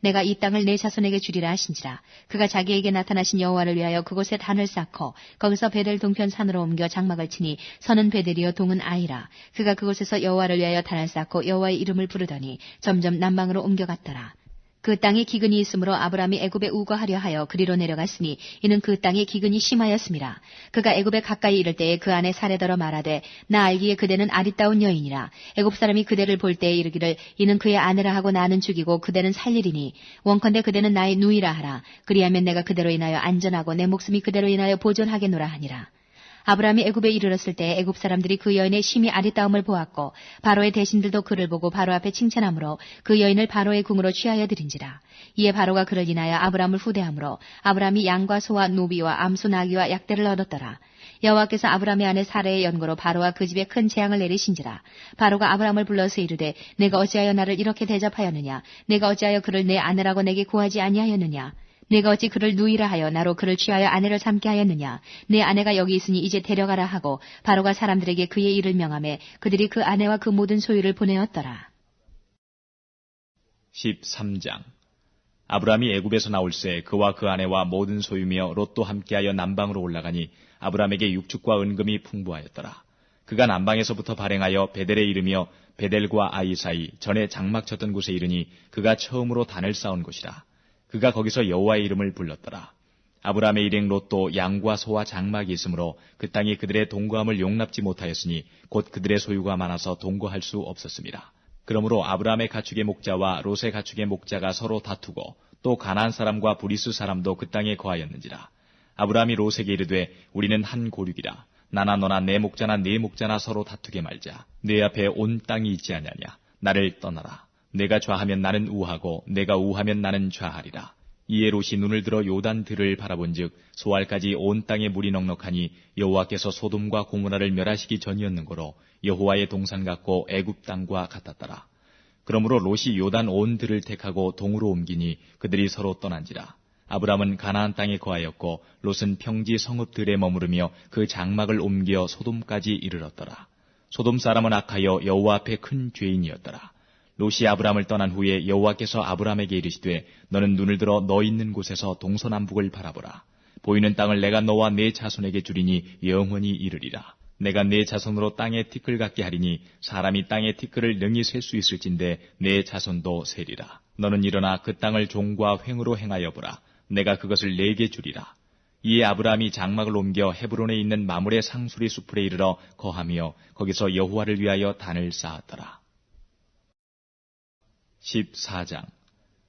내가 이 땅을 내 자손에게 주리라 하신지라. 그가 자기에게 나타나신 여호와를 위하여 그곳에 단을 쌓고 거기서 베델 동편 산으로 옮겨 장막을 치니 선은 베델이요 동은 아이라. 그가 그곳에서 여호와를 위하여 단을 쌓고 여호와의 이름을 부르더니 점점 남방으로 옮겨갔더라 그 땅에 기근이 있으므로 아브라함이 애굽에 우거하려 하여 그리로 내려갔으니 이는 그 땅에 기근이 심하였습니다. 그가 애굽에 가까이 이를 때에 그 안에 사례더러 말하되 나 알기에 그대는 아리따운 여인이라 애굽 사람이 그대를 볼 때에 이르기를 이는 그의 아내라 하고 나는 죽이고 그대는 살리리니 원컨대 그대는 나의 누이라 하라 그리하면 내가 그대로 인하여 안전하고 내 목숨이 그대로 인하여 보존하겠노라 하니라. 아브라함이 애굽에 이르렀을 때 애굽 사람들이 그 여인의 심히 아리따움을 보았고 바로의 대신들도 그를 보고 바로 앞에 칭찬하므로 그 여인을 바로의 궁으로 취하여 드린지라. 이에 바로가 그를 인하여 아브라함을 후대하므로 아브라함이 양과 소와 노비와 암소 나귀와 약대를 얻었더라. 여호와께서 아브라함의 아내 사례의 연고로 바로와 그 집에 큰 재앙을 내리신지라. 바로가 아브라함을 불러서 이르되 내가 어찌하여 나를 이렇게 대접하였느냐? 내가 어찌하여 그를 내 아내라고 내게 구하지 아니하였느냐? 내가 어찌 그를 누이라 하여 나로 그를 취하여 아내를 삼게 하였느냐? 내 아내가 여기 있으니 이제 데려가라 하고 바로가 사람들에게 그의 일을 명함에 그들이 그 아내와 그 모든 소유를 보내었더라. 13장 아브라함이 애굽에서 나올 새 그와 그 아내와 모든 소유며 롯도 함께하여 남방으로 올라가니 아브라함에게 육축과 은금이 풍부하였더라. 그가 남방에서부터 발행하여 베델에 이르며 베델과 아이 사이 전에 장막 쳤던 곳에 이르니 그가 처음으로 단을 쌓은 곳이라. 그가 거기서 여호와의 이름을 불렀더라. 아브라함의 일행 롯도 양과 소와 장막이 있으므로 그 땅이 그들의 동거함을 용납지 못하였으니 곧 그들의 소유가 많아서 동거할 수 없었습니다. 그러므로 아브라함의 가축의 목자와 롯의 가축의 목자가 서로 다투고 또 가나안 사람과 브리스 사람도 그 땅에 거하였는지라. 아브라함이 롯에게 이르되 우리는 한 고륙이라. 나나 너나 내 목자나 네 목자나 서로 다투게 말자. 내 앞에 온 땅이 있지 않냐냐. 나를 떠나라. 내가 좌하면 나는 우하고 내가 우하면 나는 좌하리라. 이에 롯이 눈을 들어 요단 들을 바라본즉 소알까지 온 땅에 물이 넉넉하니 여호와께서 소돔과 고모라를 멸하시기 전이었는고로 여호와의 동산 같고 애굽 땅과 같았더라. 그러므로 롯이 요단 온 들을 택하고 동으로 옮기니 그들이 서로 떠난지라. 아브람은 가나안 땅에 거하였고 롯은 평지 성읍들에 머무르며 그 장막을 옮겨 소돔까지 이르렀더라. 소돔 사람은 악하여 여호와 앞에 큰 죄인이었더라. 롯이 아브람을 떠난 후에 여호와께서 아브람에게 이르시되 너는 눈을 들어 너 있는 곳에서 동서남북을 바라보라. 보이는 땅을 내가 너와 네 자손에게 주리니 영원히 이르리라. 내가 네 자손으로 땅에 티끌 같게 하리니 사람이 땅에 티끌을 능히 셀 수 있을진데 네 자손도 세리라. 너는 일어나 그 땅을 종과 횡으로 행하여 보라. 내가 그것을 네게 주리라. 이에 아브라함이 장막을 옮겨 헤브론에 있는 마물의 상수리 숲에 이르러 거하며 거기서 여호와를 위하여 단을 쌓았더라. 14장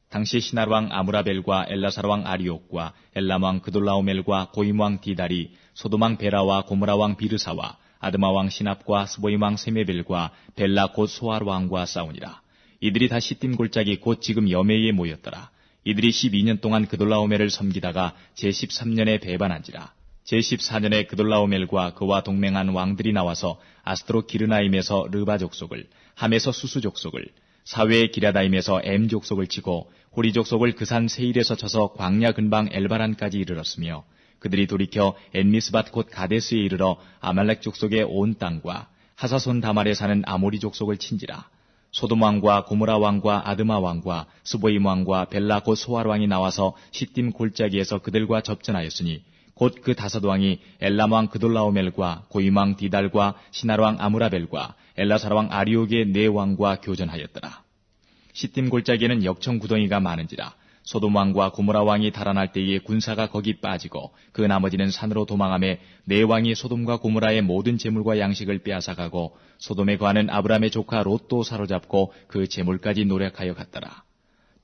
당시 시날 왕 아무라벨과 엘라사르 왕 아리옥과 엘람 왕 그돌라오멜과 고임 왕 디다리 소돔 왕 베라와 고무라 왕 비르사와 아드마 왕 시납과 스보임 왕 세메벨과 벨라 곧 소알 왕과 싸우니라. 이들이 다 시딤 골짜기 곧 지금 여매에 모였더라. 이들이 12년 동안 그돌라오멜을 섬기다가 제13년에 배반한지라. 제14년에 그돌라오멜과 그와 동맹한 왕들이 나와서 아스트로 기르나임에서 르바 족속을, 함에서 수수 족속을, 사회의 기라다임에서 엠 족속을 치고 호리 족속을 그산 세일에서 쳐서 광야 근방 엘바란까지 이르렀으며 그들이 돌이켜 엔미스밭 곧 가데스에 이르러 아말렉 족속의 온 땅과 하사손 다말에 사는 아모리 족속을 친지라. 소돔 왕과 고무라 왕과 아드마 왕과 스보임 왕과 벨라 곧 소알 왕이 나와서 시딤 골짜기에서 그들과 접전하였으니 곧 그 다섯 왕이 엘람 왕 그돌라오멜과 고임 왕 디달과 시날 왕 아무라벨과 엘라사라 왕 아리옥의 네 왕과 교전하였더라. 시딤 골짜기에는 역청 구덩이가 많은지라 소돔 왕과 고모라 왕이 달아날 때에 군사가 거기 빠지고 그 나머지는 산으로 도망함에 네 왕이 소돔과 고모라의 모든 재물과 양식을 빼앗아가고 소돔에 거하는 아브라함의 조카 롯도 사로잡고 그 재물까지 노력하여 갔더라.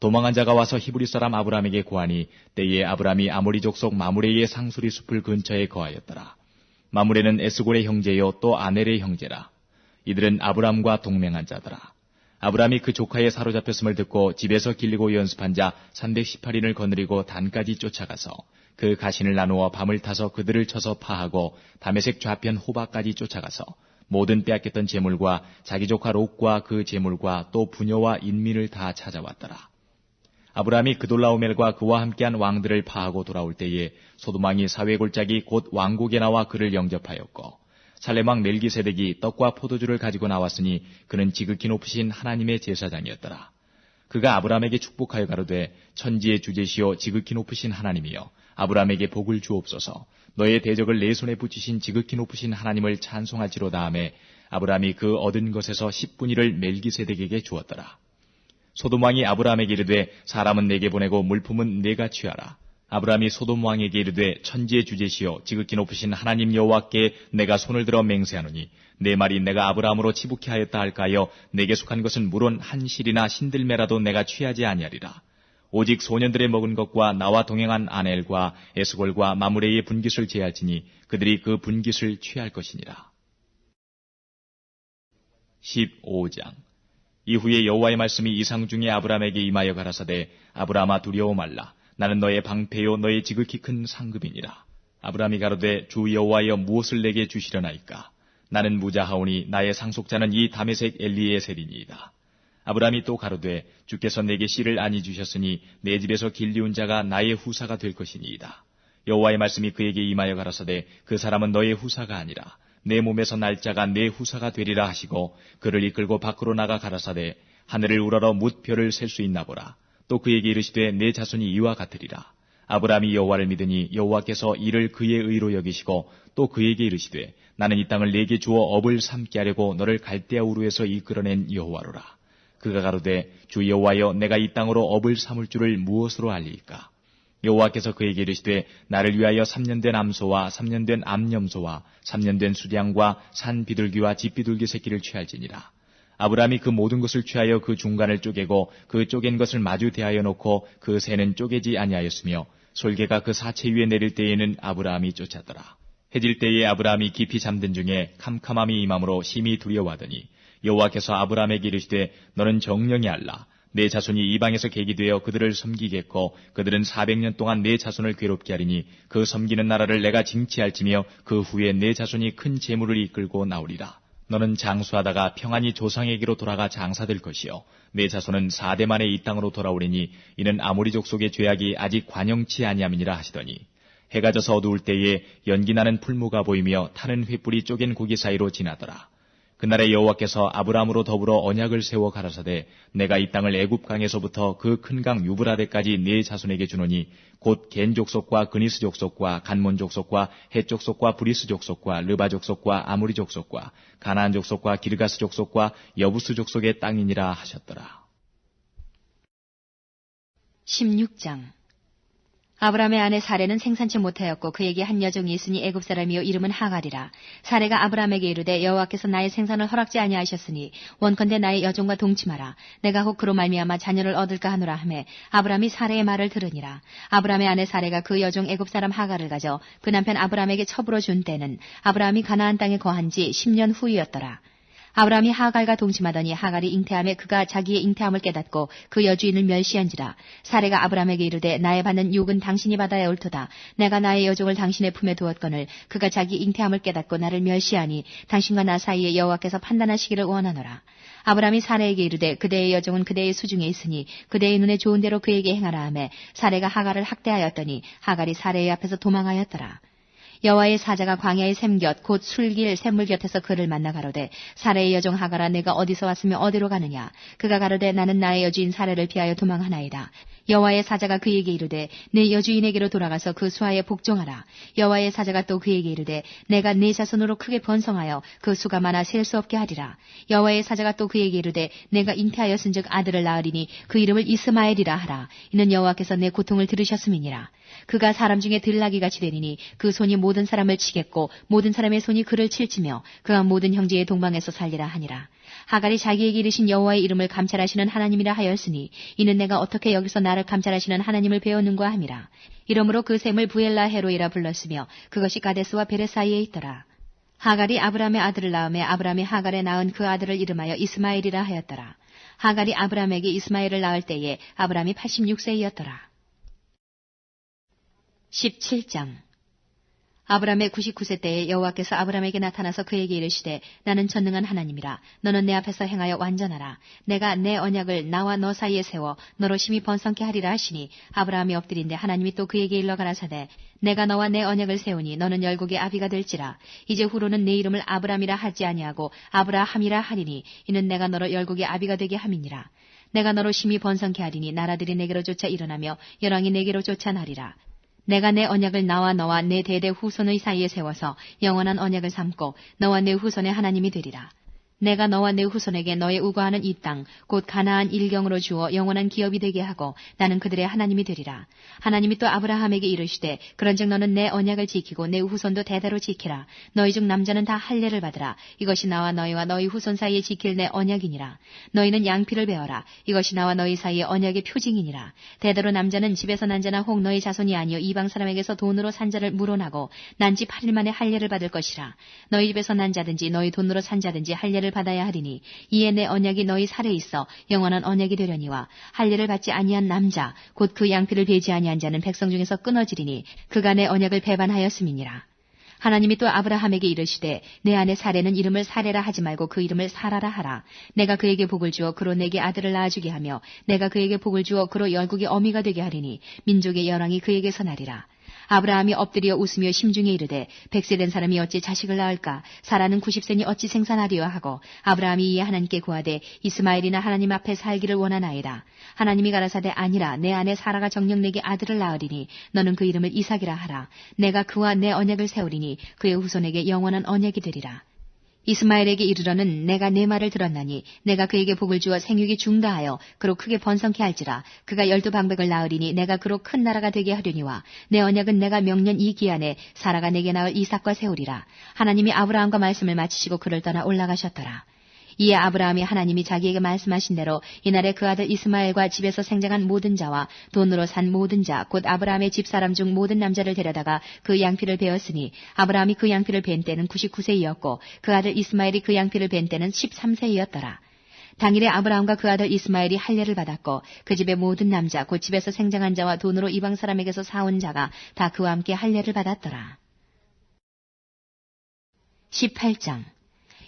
도망한 자가 와서 히브리 사람 아브라함에게 고하니 때에 아브라함이 아모리 족속 마무레의 상수리 숲을 근처에 거하였더라. 마무레는 에스골의 형제요 또 아넬의 형제라. 이들은 아브람과 동맹한 자더라. 아브람이 그 조카의 사로잡혔음을 듣고 집에서 길리고 연습한 자 318인을 거느리고 단까지 쫓아가서 그 가신을 나누어 밤을 타서 그들을 쳐서 파하고 담에색 좌편 호박까지 쫓아가서 모든 빼앗겼던 재물과 자기 조카 롯과 그 재물과 또 부녀와 인민을 다 찾아왔더라. 아브라함이 그돌라오멜과 그와 함께한 왕들을 파하고 돌아올 때에 소도망이 사회 골짜기 곧 왕국에 나와 그를 영접하였고 살레망 멜기세덱이 떡과 포도주를 가지고 나왔으니 그는 지극히 높으신 하나님의 제사장이었더라. 그가 아브라함에게 축복하여 가로되 천지의 주제시요 지극히 높으신 하나님이여 아브라함에게 복을 주옵소서 너의 대적을 내 손에 붙이신 지극히 높으신 하나님을 찬송할지로다 하매 아브라함이 그 얻은 것에서 10분의 1을 멜기세덱에게 주었더라. 소돔 왕이 아브라함에게 이르되 사람은 내게 보내고 물품은 내가 취하라. 아브라함이 소돔 왕에게 이르되 천지의 주제시여 지극히 높으신 하나님 여호와께 내가 손을 들어 맹세하노니 내 말이 내가 아브라함으로 치북케 하였다 할까요 내게 속한 것은 물론 한 실이나 신들매라도 내가 취하지 아니하리라. 오직 소년들의 먹은 것과 나와 동행한 아넬과 에스골과 마무레의 분깃을 제할지니 그들이 그 분깃을 취할 것이니라. 15장 이후에 여호와의 말씀이 이상 중에 아브라함에게 임하여 가라사대 아브라함아 두려워 말라 나는 너의 방패요 너의 지극히 큰 상급이니라. 아브라함이 가로되 주 여호와여 무엇을 내게 주시려나이까? 나는 무자하오니 나의 상속자는 이 다메색 엘리에셀이니이다. 아브라함이 또 가로되 주께서 내게 씨를 아니 주셨으니 내 집에서 길리운 자가 나의 후사가 될 것이니이다. 여호와의 말씀이 그에게 임하여 가라사대 그 사람은 너의 후사가 아니라 내 몸에서 날짜가 내 후사가 되리라 하시고 그를 이끌고 밖으로 나가 가라사대 하늘을 우러러 뭇별을 셀 수 있나 보라. 또 그에게 이르시되 내 자손이 이와 같으리라. 아브라함이 여호와를 믿으니 여호와께서 이를 그의 의로 여기시고 또 그에게 이르시되 나는 이 땅을 내게 주어 업을 삼게 하려고 너를 갈대아 우르에서 이끌어낸 여호와로라. 그가 가로되 주 여호와여 내가 이 땅으로 업을 삼을 줄을 무엇으로 알리까? 여호와께서 그에게 이르시되 나를 위하여 3년 된 암소와 3년 된 암염소와 3년 된 수량과 산 비둘기와 집 비둘기 새끼를 취할지니라. 아브라함이 그 모든 것을 취하여 그 중간을 쪼개고 그 쪼갠 것을 마주 대하여 놓고 그 새는 쪼개지 아니하였으며 솔개가 그 사체 위에 내릴 때에는 아브라함이 쫓았더라. 해질 때에 아브라함이 깊이 잠든 중에 캄캄함이 임함으로 심히 두려워하더니 여호와께서 아브라함에게 이르시되 너는 정령이 알라 내 자손이 이방에서 계기되어 그들을 섬기겠고 그들은 400년 동안 내 자손을 괴롭게 하리니 그 섬기는 나라를 내가 징치할지며 그 후에 내 자손이 큰 재물을 이끌고 나오리라. 너는 장수하다가 평안히 조상에게로 돌아가 장사될 것이요. 내 자손은 4대 만에 이 땅으로 돌아오리니 이는 아모리 족속의 죄악이 아직 관영치 아니함이니라 하시더니 해가 져서 어두울 때에 연기 나는 풀무가 보이며 타는 횃불이 쪼갠 고기 사이로 지나더라. 그날에 여호와께서 아브라함으로 더불어 언약을 세워 가라사대 내가 이 땅을 애굽 강에서부터 그 큰 강 유브라데까지 네 자손에게 주노니 곧 겐 족속과 그니스 족속과 간몬 족속과 해 족속과 브리스 족속과 르바 족속과 아무리 족속과 가나안 족속과 기르가스 족속과 여부스 족속의 땅이니라 하셨더라. 16장 아브라함의 아내 사례는 생산치 못하였고 그에게 한 여종이 있으니 애굽 사람이요 이름은 하갈이라. 사례가 아브라함에게 이르되 여호와께서 나의 생산을 허락지 아니하셨으니 원컨대 나의 여종과 동침하라. 내가 혹 그로 말미암아 자녀를 얻을까 하노라 하매 아브라함이 사례의 말을 들으니라. 아브라함의 아내 사례가 그 여종 애굽 사람 하갈을 가져 그 남편 아브라함에게 첩으로 준 때는 아브라함이 가나안 땅에 거한 지 10년 후이었더라. 아브라함이 하갈과 동침하더니 하갈이 잉태함에 그가 자기의 잉태함을 깨닫고 그 여주인을 멸시한지라. 사례가 아브라함에게 이르되 나의 받는 욕은 당신이 받아야 옳도다. 내가 나의 여종을 당신의 품에 두었거늘 그가 자기 잉태함을 깨닫고 나를 멸시하니 당신과 나 사이에 여호와께서 판단하시기를 원하노라. 아브라함이 사례에게 이르되 그대의 여종은 그대의 수중에 있으니 그대의 눈에 좋은 대로 그에게 행하라 하매 사례가 하갈을 학대하였더니 하갈이 사례의 앞에서 도망하였더라 여호와의 사자가 광야의 샘곁 곧 술길 샘물 곁에서 그를 만나 가로되 사례의 여종 하가라 내가 어디서 왔으며 어디로 가느냐? 그가 가로되 나는 나의 여주인 사례를 피하여 도망하나이다. 여호와의 사자가 그에게 이르되 내 여주인에게로 돌아가서 그 수하에 복종하라. 여호와의 사자가 또 그에게 이르되 내가 네 자손으로 크게 번성하여 그 수가 많아 셀 수 없게 하리라. 여호와의 사자가 또 그에게 이르되 내가 잉태하였은즉 아들을 낳으리니 그 이름을 이스마엘이라 하라. 이는 여호와께서 내 고통을 들으셨음이니라. 그가 사람 중에 들나귀 같이 되리니 그 손이 모든 사람을 치겠고 모든 사람의 손이 그를 칠치며 그가 모든 형제의 동방에서 살리라 하니라. 하갈이 자기에게 이르신 여호와의 이름을 감찰하시는 하나님이라 하였으니 이는 내가 어떻게 여기서 나를 감찰하시는 하나님을 배웠는가 함이라. 이러므로 그 샘을 부엘라 헤로이라 불렀으며 그것이 가데스와 베레 사이에 있더라. 하갈이 아브라함의 아들을 낳음에 아브라함이 하갈에 낳은 그 아들을 이름하여 이스마엘이라 하였더라. 하갈이 아브라함에게 이스마엘을 낳을 때에 아브라함이 86세이었더라. 17장 아브라함의 99세 때에 여호와께서 아브라함에게 나타나서 그에게 이르시되 나는 전능한 하나님이라. 너는 내 앞에서 행하여 완전하라. 내가 내 언약을 나와 너 사이에 세워 너로 심히 번성케 하리라 하시니 아브라함이 엎드린데 하나님이 또 그에게 일러 가라사대 내가 너와 내 언약을 세우니 너는 열국의 아비가 될지라. 이제 후로는 내 이름을 아브라함이라 하지 아니하고 아브라함이라 하리니 이는 내가 너로 열국의 아비가 되게 함이니라. 내가 너로 심히 번성케 하리니 나라들이 내게로 쫓아 일어나며 열왕이 내게로 쫓아나리라. 내가 내 언약을 나와 너와 내 대대 후손의 사이에 세워서 영원한 언약을 삼고 너와 내 후손의 하나님이 되리라. 내가 너와 내 후손에게 너의 우거하는 이 땅, 곧 가나안 일경으로 주어 영원한 기업이 되게 하고 나는 그들의 하나님이 되리라. 하나님이 또 아브라함에게 이르시되 그런즉 너는 내 언약을 지키고 내 후손도 대대로 지키라. 너희 중 남자는 다 할례를 받으라. 이것이 나와 너희와 너희 후손 사이에 지킬 내 언약이니라. 너희는 양피를 베어라. 이것이 나와 너희 사이의 언약의 표징이니라. 대대로 남자는 집에서 난 자나 혹 너희 자손이 아니요 이방 사람에게서 돈으로 산 자를 물어나고 난 지 8일 만에 할례를 받을 것이라. 너희 집에서 난 자든지 너희 돈으로 산 자든지 할례를 받아야 하리니 이에 내 언약이 너희 살에 있어 영원한 언약이 되려니와 할례를 받지 아니한 남자 곧 그 양피를 베지 아니한 자는 백성 중에서 끊어지리니 그가 내 언약을 배반하였음이니라. 하나님이 또 아브라함에게 이르시되 내 안에 사례는 이름을 사례라 하지 말고 그 이름을 사라라 하라. 내가 그에게 복을 주어 그로 내게 아들을 낳아주게 하며 내가 그에게 복을 주어 그로 열국의 어미가 되게 하리니 민족의 열왕이 그에게서 나리라. 아브라함이 엎드려 웃으며 심중에 이르되 백세 된 사람이 어찌 자식을 낳을까? 사라는 90세니 어찌 생산하리요? 하고 아브라함이 이에 하나님께 구하되 이스마엘이나 하나님 앞에 살기를 원하나이다. 하나님이 가라사대 아니라 내 아내 사라가 정녕 내게 아들을 낳으리니 너는 그 이름을 이삭이라 하라. 내가 그와 내 언약을 세우리니 그의 후손에게 영원한 언약이 되리라 이스마엘에게 이르러는 내가 내 말을 들었나니 내가 그에게 복을 주어 생육이 중다하여 그로 크게 번성케 할지라. 그가 열두 방백을 낳으리니 내가 그로 큰 나라가 되게 하려니와 내 언약은 내가 명년 이 기한에 사라가 내게 낳을 이삭과 세우리라. 하나님이 아브라함과 말씀을 마치시고 그를 떠나 올라가셨더라 이에 아브라함이 하나님이 자기에게 말씀하신 대로 이날에 그 아들 이스마엘과 집에서 생장한 모든 자와 돈으로 산 모든 자, 곧 아브라함의 집사람 중 모든 남자를 데려다가 그 양피를 베었으니 아브라함이 그 양피를 벤 때는 99세이었고 그 아들 이스마엘이 그 양피를 벤 때는 13세이었더라. 당일에 아브라함과 그 아들 이스마엘이 할례를 받았고 그 집의 모든 남자 곧 집에서 생장한 자와 돈으로 이방 사람에게서 사온 자가 다 그와 함께 할례를 받았더라. 18장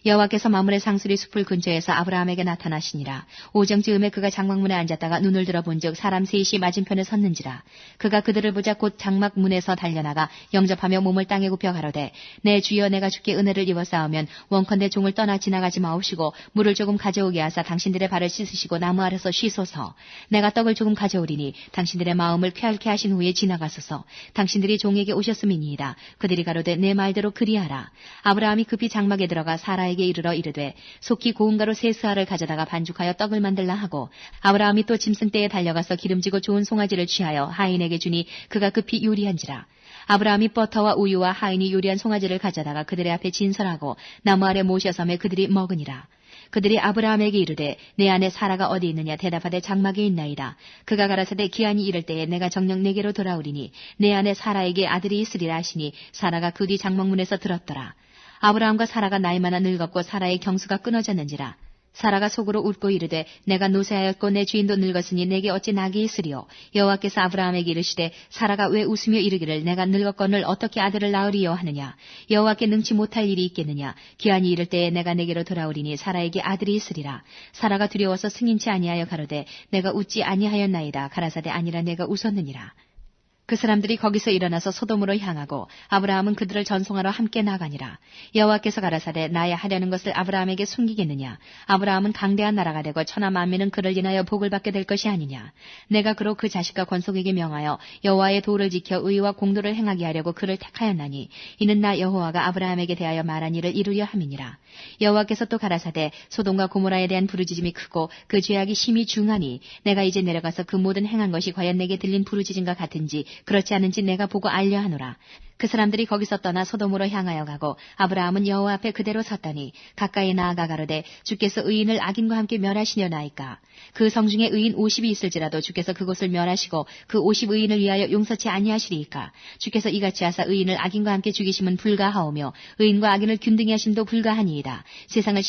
여호와께서 마물의 상수리 숲을 근처에서 아브라함에게 나타나시니라. 오정 즈음에 그가 장막문에 앉았다가 눈을 들어본즉 사람 셋이 맞은편에 섰는지라. 그가 그들을 보자 곧 장막문에서 달려나가 영접하며 몸을 땅에 굽혀 가로되 내 주여 내가 주께 은혜를 입어 싸우면 원컨대 종을 떠나 지나가지 마옵시고 물을 조금 가져오게 하사 당신들의 발을 씻으시고 나무 아래서 쉬소서. 내가 떡을 조금 가져오리니 당신들의 마음을 쾌활케 하신 후에 지나가소서. 당신들이 종에게 오셨음이니이다. 그들이 가로되 내 말대로 그리하라. 아브라함이 급히 장막에 들어가 사라에게 아브라함에게 이르러 이르되 속히 고운가루 세 스아를 가져다가 반죽하여 떡을 만들라 하고 아브라함이 또 짐승 떼에 달려가서 기름지고 좋은 송아지를 취하여 하인에게 주니 그가 급히 요리한지라 아브라함이 버터와 우유와 하인이 요리한 송아지를 가져다가 그들의 앞에 진설하고 나무 아래 모셔섬에 그들이 먹으니라. 그들이 아브라함에게 이르되 내 안에 사라가 어디 있느냐 대답하되 장막에 있나이다. 그가 가라사대 기한이 이를 때에 내가 정녕 내게로 돌아오리니 내 안에 사라에게 아들이 있으리라 하시니 사라가 그 뒤 장막문에서 들었더라. 아브라함과 사라가 나이 많아 늙었고 사라의 경수가 끊어졌는지라. 사라가 속으로 웃고 이르되 내가 노쇠하였고 내 주인도 늙었으니 내게 어찌 낙이 있으리요 여호와께서 아브라함에게 이르시되 사라가 왜 웃으며 이르기를 내가 늙었건을 어떻게 아들을 낳으리요 하느냐? 여호와께 능치 못할 일이 있겠느냐? 기한이 이를 때에 내가 내게로 돌아오리니 사라에게 아들이 있으리라. 사라가 두려워서 승인치 아니하여 가로되 내가 웃지 아니하였나이다. 가라사대 아니라 내가 웃었느니라 그 사람들이 거기서 일어나서 소돔으로 향하고 아브라함은 그들을 전송하러 함께 나가니라. 여호와께서 가라사대 나의 하려는 것을 아브라함에게 숨기겠느냐? 아브라함은 강대한 나라가 되고 천하 만민은 그를 인하여 복을 받게 될 것이 아니냐? 내가 그로 그 자식과 권속에게 명하여 여호와의 도를 지켜 의와 공도를 행하게 하려고 그를 택하였나니 이는 나 여호와가 아브라함에게 대하여 말한 일을 이루려 함이니라. 여호와께서 또 가라사대 소돔과 고모라에 대한 부르짖음이 크고 그 죄악이 심히 중하니 내가 이제 내려가서 그 모든 행한 것이 과연 내게 들린 부르짖음과 같은지 그렇지 않은지 내가 보고 알려 하노라. 그 사람들이 거기서 떠나 소돔으로 향하여 가고 아브라함은 여호와 앞에 그대로 섰더니 가까이 나아가 가로되 주께서 의인을 악인과 함께 멸하시려나이까. 그 성중에 의인 50이 있을지라도 주께서 그곳을 멸하시고 그 50 의인을 위하여 용서치 아니하시리이까. 주께서 이같이 하사 의인을 악인과 함께 죽이심은 불가하오며 의인과 악인을 균등히 하심도 불가하니이다. 세상을